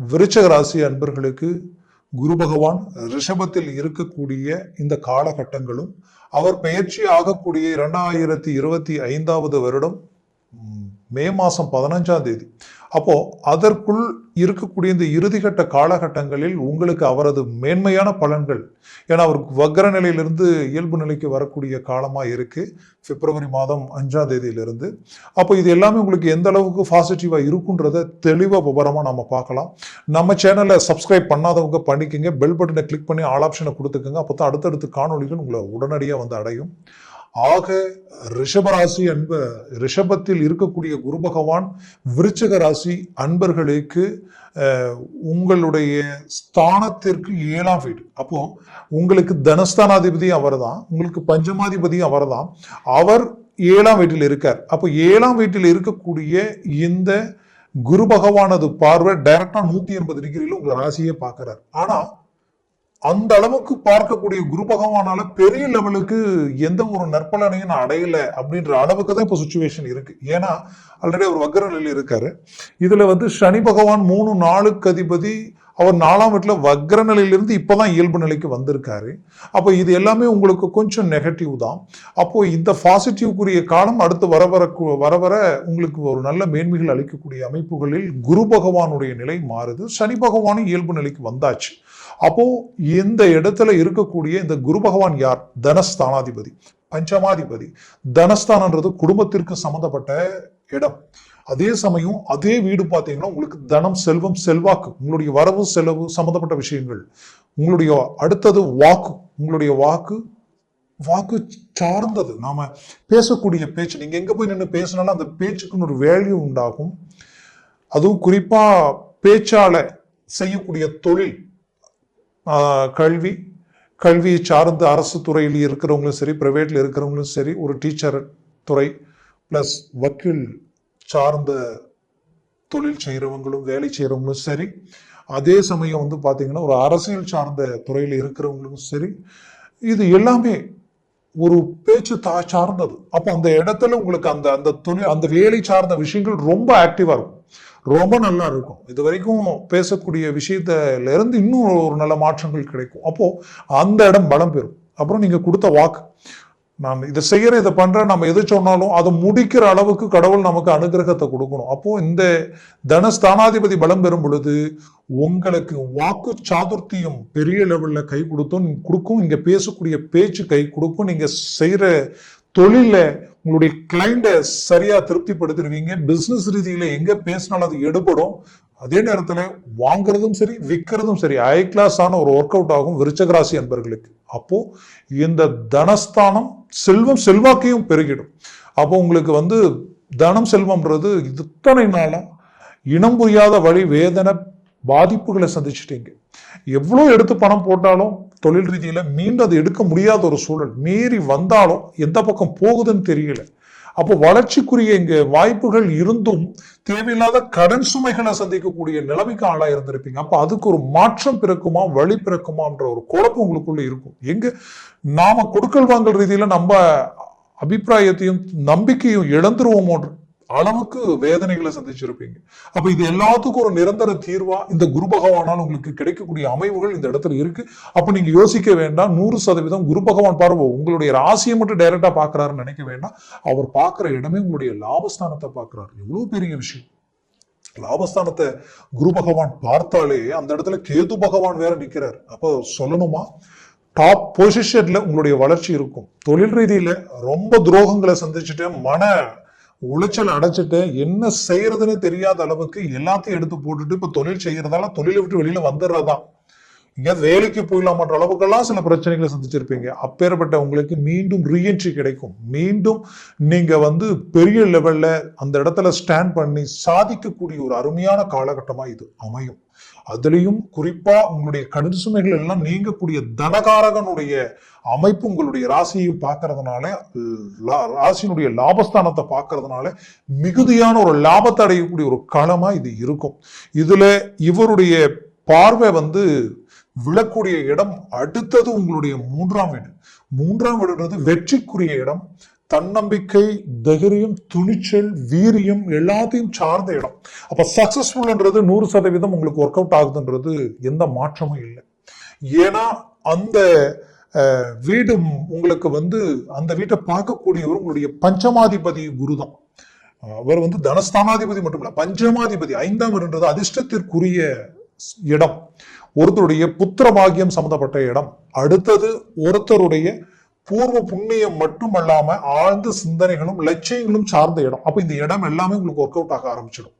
விருச்சக ராசி அன்பர்களுக்கு குரு பகவான் ரிஷபத்தில் இருக்கக்கூடிய இந்த காலகட்டங்களும் அவர் பயிற்சி ஆகக்கூடிய இரண்டாயிரத்தி இருபத்தி ஐந்தாவது வருடம் மே மாதம் பதினஞ்சாம் தேதி. அப்போது அதற்குள் இருக்கக்கூடிய இந்த இறுதிகட்ட காலகட்டங்களில் உங்களுக்கு அவரது மேன்மையான பலன்கள் ஏன்னா அவருக்கு வக்ர நிலையிலிருந்து இயல்பு நிலைக்கு வரக்கூடிய காலமாக இருக்குது பிப்ரவரி மாதம் அஞ்சாம் தேதியிலிருந்து. அப்போ இது எல்லாமே உங்களுக்கு எந்த அளவுக்கு பாசிட்டிவாக இருக்குன்றத தெளிவாக விவரமாக நம்ம பார்க்கலாம். நம்ம சேனலை சப்ஸ்கிரைப் பண்ணாதவங்க பண்ணிக்கோங்க. பெல் பட்டனை கிளிக் பண்ணி ஆல் ஆப்ஷனை கொடுத்துக்கோங்க. அப்போ தான் அடுத்தடுத்து காணொளிகள் உங்களை உடனடியாக வந்து அடையும். ஆக ரிஷபராசி அன்ப ரிஷபத்தில் இருக்கக்கூடிய குரு பகவான் விருச்சக ராசி அன்பர்களுக்கு உங்களுடைய ஸ்தானத்திற்கு ஏழாம் வீடு. அப்போ உங்களுக்கு தனஸ்தானாதிபதி அவர்தான் உங்களுக்கு பஞ்சமாதிபதி அவர்தான். அவர் ஏழாம் வீட்டில் இருக்கார். அப்போ ஏழாம் வீட்டில் இருக்கக்கூடிய இந்த குரு பகவானது பார்வை டைரக்டா நூத்தி எண்பது டிகிரியில் உங்கள் ராசியை பார்க்கிறார். ஆனா அந்த அளவுக்கு பார்க்கக்கூடிய குரு பகவானால பெரிய லெவலுக்கு எந்த ஒரு நற்பலனையும் நான் அடையல அப்படின்ற அளவுக்கு தான் இப்போ சுச்சுவேஷன் இருக்கு. ஏன்னா ஆல்ரெடி அவர் வக்ர நிலையில் இருக்காரு. இதுல வந்து சனி பகவான் மூணு நாளுக்கு அதிபதி அவர் நாலாம் வீட்டில் வக்ர நிலையிலிருந்து இப்பதான் இயல்பு நிலைக்கு வந்திருக்காரு. அப்போ இது எல்லாமே உங்களுக்கு கொஞ்சம் நெகட்டிவ் தான். அப்போது இந்த பாசிட்டிவ்க்குரிய காலம் அடுத்து வர வர வர வர உங்களுக்கு ஒரு நல்ல மேன்மைகள் அளிக்கக்கூடிய அமைப்புகளில் குரு பகவானுடைய நிலை மாறுது. சனி பகவானும் இயல்பு நிலைக்கு வந்தாச்சு. அப்போது இந்த இடத்துல இருக்கக்கூடிய இந்த குரு பகவான் யார்? தனஸ்தானாதிபதி. பஞ்சமாதிபதி. தனஸ்தானன்றது குடும்பத்திற்கு சம்மந்தப்பட்ட இடம். அதே சமயம் அதே வீடு பார்த்தீங்கன்னா உங்களுக்கு தனம் செல்வம் செல்வாக்கு உங்களுடைய வரவு செலவு சம்பந்தப்பட்ட விஷயங்கள். உங்களுடைய அடுத்தது வாக்கு. உங்களுடைய வாக்கு வாக்கு சார்ந்தது. நாம் பேசக்கூடிய பேச்சு நீங்கள் எங்கே போய் நின்று பேசினாலும் அந்த பேச்சுக்குன்னு ஒரு வேல்யூ உண்டாகும். அதுவும் குறிப்பாக பேச்சால செய்யக்கூடிய தொழில் கல்வி. கல்வியை சார்ந்த அரசு துறையில் இருக்கிறவங்களும் சரி ப்ரைவேட்டில் இருக்கிறவங்களும் சரி ஒரு டீச்சர் துறை ப்ளஸ் வக்கீல் சார்ந்த தொழில் செய்கிறவங்களும் வேலை செய்கிறவங்களும் சரி அதே சமயம் வந்து பார்த்தீங்கன்னா ஒரு அரசியல் சார்ந்த துறையில் இருக்கிறவங்களும் சரி இது எல்லாமே ஒரு பேச்சு தா சார்ந்தது. அப்போ அந்த இடத்துல உங்களுக்கு அந்த அந்த தொழில் அந்த வேலை சார்ந்த விஷயங்கள் ரொம்ப ஆக்டிவாக இருக்கும். ரொம்ப நல்லா இருக்கும். இது வரைக்கும் பேசக்கூடிய விஷயத்துல இருந்து இன்னும் ஒரு நல்ல மாற்றங்கள் கிடைக்கும். அப்போது அந்த இடம் பலம் பெறும். அப்புறம் நீங்கள் கொடுத்த வாக்கு. நான் இதை செய்கிற இதை பண்றேன் நம்ம எது சொன்னாலும் அதை முடிக்கிற அளவுக்கு கடவுள் நமக்கு அனுகிரகத்தை கொடுக்கணும். அப்போது இந்த தனஸ்தானாதிபதி பலம் பெறும் பொழுது உங்களுக்கு வாக்கு சாதுர்த்தியம் பெரிய லெவலில் கை கொடுத்தும் கொடுக்கும். இங்கே பேசக்கூடிய பேச்சு கை கொடுக்கும். நீங்கள் செய்கிற தொழிலில் உங்களுடைய கிளைண்ட சரியா திருப்திப்படுத்திடுவீங்க பிசினஸ் ரீதியில எங்க பேசினாலும் அது எடுபடும். அதே நேரத்துல வாங்குறதும் சரி விற்கிறதும் சரி ஹை கிளாஸ் ஆன ஒரு ஒர்க் அவுட் ஆகும் விருச்சகராசி அன்பர்களுக்கு. அப்போ இந்த தனஸ்தானம் செல்வம் செல்வாக்கையும் பெருகிடும். அப்போ உங்களுக்கு வந்து தனம் செல்வம்ன்றது இத்தனை நாளாக இனம் புரியாத வழி வேதனை பாதிப்புகளை சந்திச்சிட்டீங்க. எவ்வளோ எடுத்து பணம் போட்டாலும் தொழில் ரீதியில் மீண்டும் அதை எடுக்க முடியாத ஒரு சூழல். மீறி வந்தாலும் எந்த பக்கம் போகுதுன்னு தெரியல. அப்போ வளர்ச்சிக்குரிய இங்கே வாய்ப்புகள் இருந்தும் தேவையில்லாத கடன் சுமைகளை சந்திக்கக்கூடிய நிலைமைக்கு ஆளாக இருந்திருப்பீங்க. அப்போ அதுக்கு ஒரு மாற்றம் பிறக்குமா வழி பிறக்குமான்ற ஒரு குழப்பம் உங்களுக்குள்ள இருக்கும். எங்க நாம கொடுக்கல் வாங்கல் ரீதியில நம்ம அபிப்பிராயத்தையும் நம்பிக்கையும் இழந்துருவோமோன்ற அளவுக்கு வேதனைகளை சந்திச்சிருப்பீங்க. அப்ப இது எல்லாத்துக்கும் ஒரு நிரந்தர தீர்வா இந்த குரு பகவானால் உங்களுக்கு கிடைக்கக்கூடிய அமைவுகள் இந்த இடத்துல இருக்கு. அப்ப நீங்க யோசிக்க வேண்டாம். நூறு சதவீதம் குரு பகவான் பார்வை உங்களுடைய ராசியை மட்டும் டைரக்டா பாக்குறாருன்னு நினைக்க வேண்டாம். அவர் பாக்குற இடமே உங்களுடைய லாபஸ்தானத்தை பாக்குறாரு எவ்வளவு பெரிய விஷயம். லாபஸ்தானத்தை குரு பகவான் பார்த்தாலே அந்த இடத்துல கேது பகவான் வேற நிக்கிறார். அப்போ சொல்லணுமா? டாப் பொசிஷன்ல உங்களுடைய வளர்ச்சி இருக்கும். தொழில் ரீதியில ரொம்ப துரோகங்களை சந்திச்சுட்டு மன உளைச்சல் அடைச்சிட்டு என்ன செய்யறதுன்னு தெரியாத அளவுக்கு எல்லாத்தையும் எடுத்து போட்டுட்டு இப்ப தொழில் செய்யறதால தொழிலை விட்டு வெளியில வந்துடுறதான் இங்க வேலைக்கு போயிடலாமன்ற அளவுக்கெல்லாம் சில பிரச்சனைகளை சந்திச்சிருப்பீங்க. அப்பேற்பட்ட உங்களுக்கு மீண்டும் ரீஎன்ட்ரி கிடைக்கும். மீண்டும் நீங்க வந்து பெரிய லெவல்ல அந்த இடத்துல ஸ்டாண்ட் பண்ணி சாதிக்கக்கூடிய ஒரு அருமையான காலகட்டமா இது அமையும். அதுலேயும் குறிப்பா உங்களுடைய கடன் சுமைகள் எல்லாம் நீங்கக்கூடிய தனகாரகனுடைய அமைப்பு உங்களுடைய ராசியையும் பார்க்கறதுனால ராசியினுடைய லாபஸ்தானத்தை பார்க்கறதுனால மிகுதியான ஒரு லாபத்தை அடையக்கூடிய ஒரு களமா இது இருக்கும். இதுல இவருடைய பார்வை வந்து விழக்கூடிய இடம் அடுத்தது உங்களுடைய மூன்றாம் வீடு. மூன்றாம் வீடுன்றது வெற்றிக்குரிய இடம். தன்னம்பிக்கை தைரியம் துணிச்சல் வீரியம் எல்லாத்தையும் சார்ந்த இடம். அப்ப சக்சஸ்ஃபுல்ன்றது நூறு சதவீதம் உங்களுக்கு ஒர்க் அவுட் ஆகுதுன்றது எந்த மாற்றமும் இல்லை. ஏன்னா அந்த வீடும் வீடு உங்களுக்கு வந்து அந்த வீட்டை பார்க்கக்கூடியவர் உங்களுடைய பஞ்சமாதிபதி குருதான். அவர் வந்து தனஸ்தானாதிபதி மட்டும் இல்லை பஞ்சமாதிபதி ஐந்தாம் வீடுன்றது அதிர்ஷ்டத்திற்குரிய இடம். ஒருத்தருடைய புத்திர பாகியம் சம்பந்தப்பட்ட இடம். அடுத்தது ஒருத்தருடைய பூர்வ புண்ணியம் மட்டுமல்லாம ஆழ்ந்த சிந்தனைகளும் லட்சியங்களும் சார்ந்த இடம். அப்ப இந்த இடம் எல்லாமே உங்களுக்கு ஒர்க் அவுட் ஆக ஆரம்பிச்சிடும்.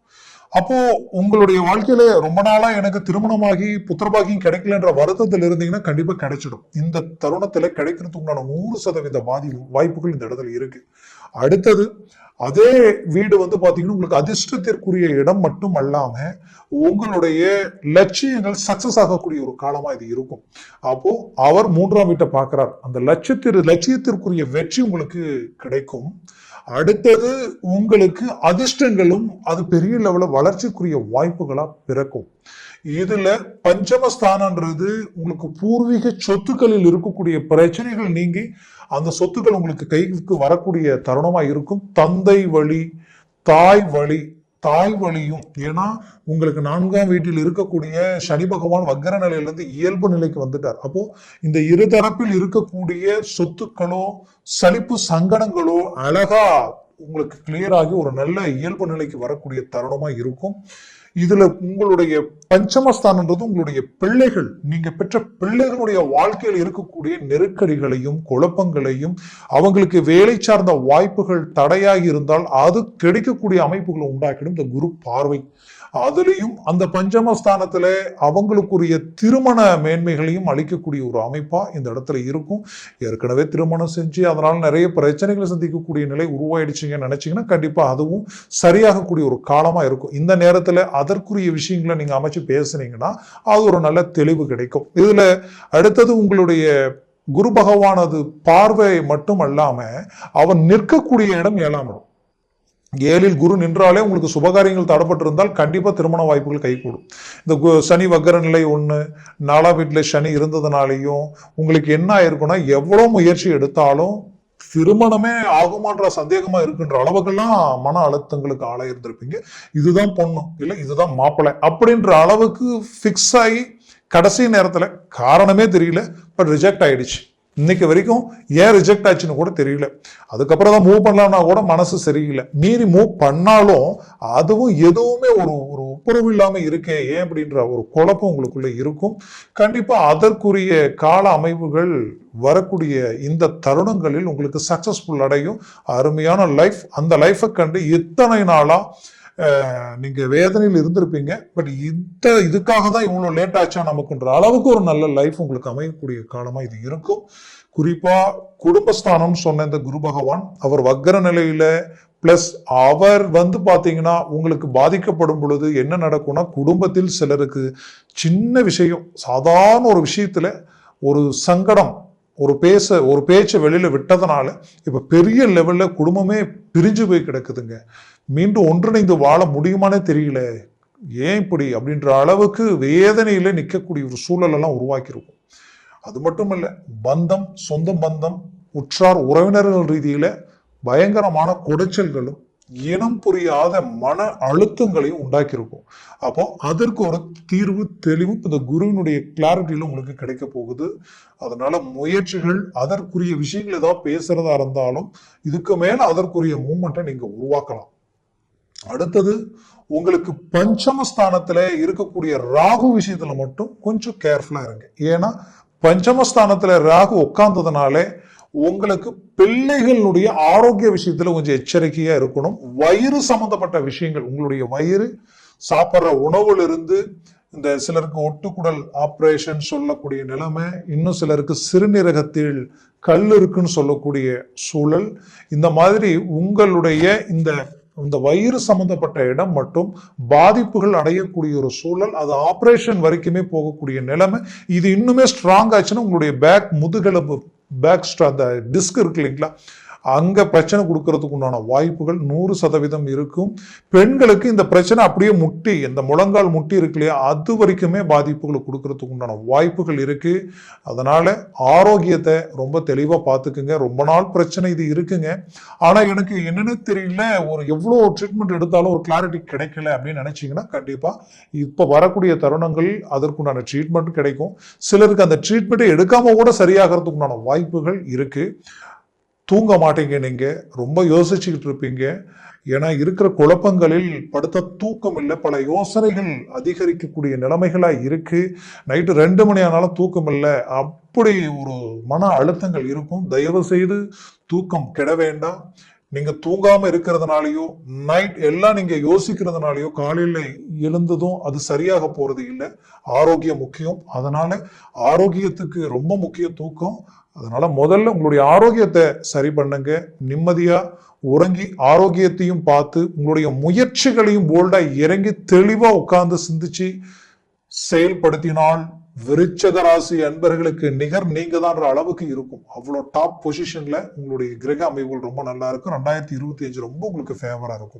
அப்போ உங்களுடைய வாழ்க்கையில ரொம்ப நாளா எனக்கு திருமணமாகி புத்திரபாகியம் கிடைக்கலன்ற வருத்தத்தில் இருந்தீங்கன்னா கண்டிப்பா கிடைச்சிடும். இந்த தருணத்துல கிடைக்கிறதுக்கு உண்டான நூறு சதவீத பாதி வாய்ப்புகள் இந்த இடத்துல இருக்கு. அடுத்தது அதே வீடு வந்து பாத்தீங்கன்னா உங்களுக்கு அதிர்ஷ்டத்திற்குரிய இடம் மட்டும் அல்லாம உங்களுடைய லட்சியங்கள் சக்சஸ் ஆகக்கூடிய ஒரு காலமா இது இருக்கும். அப்போ அவர் மூன்றாம் வீட்டை பார்க்கிறார். அந்த லட்சத்திற்கு லட்சியத்திற்குரிய வெற்றி உங்களுக்கு கிடைக்கும். அடுத்தது உங்களுக்கு அதிர்ஷ்டங்களும் அது பெரிய லெவலில் வளர்ச்சிக்குரிய வாய்ப்புகளா பிறக்கும். இதுல பஞ்சமஸ்தானன்றது உங்களுக்கு பூர்வீக சொத்துக்களில் இருக்கக்கூடிய பிரச்சனைகள் நீங்கி அந்த சொத்துக்கள் உங்களுக்கு கைக்கு வரக்கூடிய தருணமா இருக்கும். தந்தை வழி தாய் வழி தாய் வழியும். ஏன்னா உங்களுக்கு நான்காம் வீட்டில் இருக்கக்கூடிய சனி பகவான் வக்கர நிலையிலிருந்து இயல்பு நிலைக்கு வந்துட்டார். அப்போ இந்த இருதரப்பில் இருக்கக்கூடிய சொத்துக்களோ சலிப்பு சங்கடங்களோ அழகா உங்களுக்கு கிளியர் ஆகி ஒரு நல்ல இயல்பு நிலைக்கு வரக்கூடிய தருணமா இருக்கும். இதுல உங்களுடைய பஞ்சமஸ்தானன்றது உங்களுடைய பிள்ளைகள். நீங்க பெற்ற பிள்ளைகளுடைய வாழ்க்கையில் இருக்கக்கூடிய நெருக்கடிகளையும் குழப்பங்களையும் அவங்களுக்கு வேலை சார்ந்த வாய்ப்புகள் தடையாகி இருந்தால் அது கிடைக்கக்கூடிய அமைப்புகளை உண்டாக்கிடும் இந்த குரு பார்வை. அதுலேயும் அந்த பஞ்சமஸ்தானத்தில் அவங்களுக்குரிய திருமண மேன்மைகளையும் அளிக்கக்கூடிய ஒரு அமைப்பாக இந்த இடத்துல இருக்கும். ஏற்கனவே திருமணம் செஞ்சு அதனால் நிறைய பிரச்சனைகளை சந்திக்கக்கூடிய நிலை உருவாயிடுச்சிங்கன்னு நினச்சிங்கன்னா கண்டிப்பாக அதுவும் சரியாகக்கூடிய ஒரு காலமாக இருக்கும். இந்த நேரத்தில் அதற்குரிய விஷயங்களை நீங்கள் அமைச்சு பேசுனீங்கன்னா அது ஒரு நல்ல தெளிவு கிடைக்கும். இதில் அடுத்தது உங்களுடைய குரு பகவானது பார்வை மட்டும் அல்லாமல் அவன் நிற்கக்கூடிய இடம் ஏழாம் இடம். ஏழில் குரு நின்றாலே உங்களுக்கு சுபகாரியங்கள் தடப்பட்டிருந்தால் கண்டிப்பாக திருமண வாய்ப்புகள் கைகூடும். இந்த கு- சனி வக்கர நிலை ஒன்று நாலாம் வீட்டில் சனி இருந்ததுனாலையும் உங்களுக்கு என்ன ஆயிருக்குன்னா எவ்வளோ முயற்சி எடுத்தாலும் திருமணமே ஆகுமான்ற சந்தேகமா இருக்குன்ற அளவுக்கெல்லாம் மன அழுத்தங்களுக்கு ஆளாயிருந்திருப்பீங்க இதுதான் பொண்ணு இல்லை இதுதான் மாப்பிள்ளை அப்படின்ற அளவுக்கு ஃபிக்ஸ் ஆகி கடைசி நேரத்தில் காரணமே தெரியல பட் ரிஜெக்ட் ஆயிடுச்சு. இன்னைக்கு வரைக்கும் ஏன் ரிஜெக்ட் ஆச்சுன்னு கூட தெரியல. அதுக்கப்புறம் தான் மூவ் பண்ணலாம்னா கூட மனசு சரியில்லை. மீறி மூவ் பண்ணாலும் அதுவும் எதுவுமே ஒரு ஒரு ஒப்புரவு இல்லாமல் இருக்கே ஏன் அப்படின்ற ஒரு குழப்பம் உங்களுக்குள்ள இருக்கும். கண்டிப்பாக அதற்குரிய கால அமைவுகள் வரக்கூடிய இந்த தருணங்களில் உங்களுக்கு சக்ஸஸ்ஃபுல் அடையும். அருமையான லைஃப் அந்த லைஃபை கண்டு இத்தனை நாளாக நீங்கள் நீங்க வேதனையில் இருந்திருப்பீங்க. பட் இந்த இதுக்காக தான் இவ்வளோ லேட் ஆச்சா நமக்குன்ற அளவுக்கு ஒரு நல்ல லைஃப் உங்களுக்கு அமையக்கூடிய காலமா இது இருக்கும். குறிப்பா குடும்பஸ்தானம் சொன்ன இந்த குரு பகவான் அவர் வக்கர நிலையில பிளஸ் அவர் வந்து பார்த்தீங்கன்னா உங்களுக்கு பாதிக்கப்படும் பொழுது என்ன நடக்கும்னா குடும்பத்தில் சிலருக்கு சின்ன விஷயம் சாதாரண ஒரு விஷயத்துல ஒரு சங்கடம் ஒரு பேச ஒரு பேச்சை வெளியில விட்டதுனால இப்ப பெரிய லெவல்ல குடும்பமே பிரிஞ்சு போய் கிடக்குதுங்க. மீண்டும் ஒன்றிணைந்து வாழ முடியுமானே தெரியல. ஏன் இப்படி? அப்படின்ற அளவுக்கு வேதனையில நிற்கக்கூடிய ஒரு சூழலெல்லாம் உருவாக்கியிருக்கும். அது மட்டும் இல்லை பந்தம் சொந்த பந்தம் உற்றார் உறவினர்கள் ரீதியில பயங்கரமான குடைச்சல்களும் இனம் புரியாத மன அழுத்தங்களையும் உண்டாக்கியிருக்கும். அப்போ அதற்கு ஒரு தீர்வு தெளிவு இந்த குருவினுடைய கிளாரிட்டியில உங்களுக்கு கிடைக்க போகுது. அதனால முயற்சிகள் அதற்குரிய விஷயங்கள் ஏதாவது பேசுறதா இருந்தாலும் இதுக்கு மேல அதற்குரிய மூமெண்ட்டை நீங்க உருவாக்கலாம். அடுத்தது உங்களுக்கு பஞ்சமஸ்தானத்துல இருக்கக்கூடிய ராகு விஷயத்துல மட்டும் கொஞ்சம் கேர்ஃபுல்லா இருங்க. ஏன்னா பஞ்சமஸ்தானத்துல ராகு உட்கார்ந்ததுனாலே உங்களுக்கு பிள்ளைகளுடைய ஆரோக்கிய விஷயத்துல கொஞ்சம் எச்சரிக்கையா இருக்கணும். வயிறு சம்பந்தப்பட்ட விஷயங்கள் உங்களுடைய வயிறு சாப்பிட்ற உணவுல இருந்து இந்த சிலருக்கு ஒட்டுக்குடல் ஆப்ரேஷன் சொல்லக்கூடிய நிலைமை இன்னும் சிலருக்கு சிறுநீரகத்தில் கல் இருக்குன்னு சொல்லக்கூடிய சூழல். இந்த மாதிரி உங்களுடைய இந்த இந்த வயிறு சம்பந்தப்பட்ட இடம் மட்டும் பாதிப்புகள் அடையக்கூடிய ஒரு சூழல் அது ஆப்ரேஷன் வரைக்குமே போகக்கூடிய நிலைமை. இது இன்னுமே ஸ்ட்ராங் ஆச்சுன்னா உங்களுடைய பேக் முதுகெலும்பு பேக் அந்த டிஸ்க் இருக்கு இல்லைங்களா? அங்கே பிரச்சனை கொடுக்கறதுக்கு உண்டான வாய்ப்புகள் நூறு சதவீதம் இருக்கும். பெண்களுக்கு இந்த பிரச்சனை அப்படியே முட்டி இந்த முழங்கால் முட்டி இருக்கு இல்லையா அது வரைக்குமே பாதிப்புகளை கொடுக்கறதுக்கு உண்டான வாய்ப்புகள் இருக்குது அதனால் ஆரோக்கியத்தை ரொம்ப தெளிவாக பார்த்துக்குங்க. ரொம்ப நாள் பிரச்சனை இது இருக்குங்க. ஆனால் எனக்கு என்னன்னு தெரியல ஒரு எவ்வளோ ட்ரீட்மெண்ட் எடுத்தாலும் ஒரு கிளாரிட்டி கிடைக்கல அப்படின்னு நினச்சிங்கன்னா கண்டிப்பாக இப்போ வரக்கூடிய தருணங்கள் அதற்குண்டான ட்ரீட்மெண்ட் கிடைக்கும். சிலருக்கு அந்த ட்ரீட்மெண்ட்டை எடுக்காமல் கூட சரியாகிறதுக்குண்டான வாய்ப்புகள் இருக்குது தூங்க மாட்டீங்க நீங்கள் ரொம்ப யோசிச்சுக்கிட்டு இருப்பீங்க. ஏன்னா இருக்கிற குழப்பங்களில் படுத்த தூக்கம் இல்லை. பல யோசனைகள் அதிகரிக்கக்கூடிய நிலைமைகளாக இருக்குது நைட்டு ரெண்டு மணி ஆனாலும் தூக்கம் இல்லை. அப்படி ஒரு மன அழுத்தங்கள் இருக்கும். தயவு செய்து தூக்கம் கெட வேண்டாம். நீங்கள் தூங்காமல் இருக்கிறதுனாலயோ நைட் எல்லாம் நீங்கள் யோசிக்கிறதுனாலையோ காலையில் எழுந்ததும் அது சரியாக போகிறது இல்லை. ஆரோக்கியம் முக்கியம். அதனால் ஆரோக்கியத்துக்கு ரொம்ப முக்கிய தூக்கம். அதனால் முதல்ல உங்களுடைய ஆரோக்கியத்தை சரி பண்ணுங்க. நிம்மதியாக உறங்கி ஆரோக்கியத்தையும் பார்த்து உங்களுடைய முயற்சிகளையும் போல்டாக இறங்கி தெளிவாக உட்கார்ந்து சிந்திச்சு செயல்படுத்தினால் விருச்சக ராசி அன்பர்களுக்கு நிகர் நீங்க தான்ற அளவுக்கு இருக்கும். அவ்வளோ டாப் பொசிஷன்ல உங்களுடைய கிரக அமைவுகள் ரொம்ப நல்லா இருக்கும். ரெண்டாயிரத்தி இருபத்தி அஞ்சு ரொம்ப உங்களுக்கு ஃபேவரா இருக்கும்.